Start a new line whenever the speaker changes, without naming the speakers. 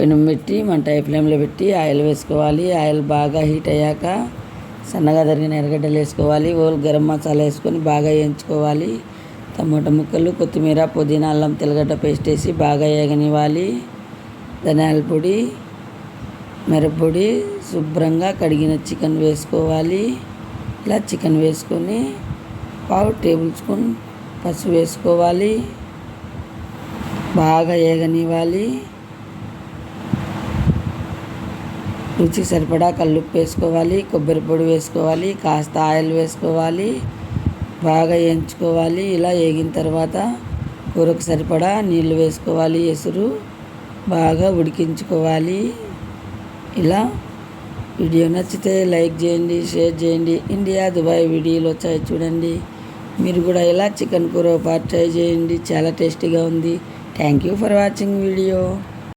పెనం పెట్టి మంట ఫ్లేమ్లో పెట్టి ఆయిల్ వేసుకోవాలి. ఆయిల్ బాగా హీట్ అయ్యాక సన్నగా తరిగిన ఎర్రగడ్డలు వేసుకోవాలి. ఓల్ గరం మసాలా వేసుకొని బాగా వేయించుకోవాలి. టమాటా ముక్కలు కొత్తిమీర పుదీనా అల్లం తెల్లగడ్డ పేస్ట్ వేసి బాగా వేగనివ్వాలి. ధనియాల పొడి మిరప్పొడి శుభ్రంగా కడిగిన చికెన్ వేసుకోవాలి. ఇలా చికెన్ వేసుకొని పావు టేబుల్ స్పూన్ పసుపు వేసుకోవాలి. బాగా వేగనివ్వాలి. రుచికి సరిపడా కల్లుప్పు వేసుకోవాలి కొబ్బరి పొడి వేసుకోవాలి కాస్త ఆయిల్ వేసుకోవాలి బాగా వేయించుకోవాలి. ఇలా వేగిన తర్వాత కూరకు సరిపడా నీళ్ళు వేసుకోవాలి ఎసురు బాగా ఉడికించుకోవాలి. ఇలా వీడియో నచ్చితే లైక్ చేయండి షేర్ చేయండి. ఇండియా దుబాయ్ వీడియోలు వచ్చాయి చూడండి. మీరు కూడా ఇలా చికెన్ కూర పాటు ట్రై చేయండి. చాలా టేస్టీగా ఉంది. Thank you for watching video.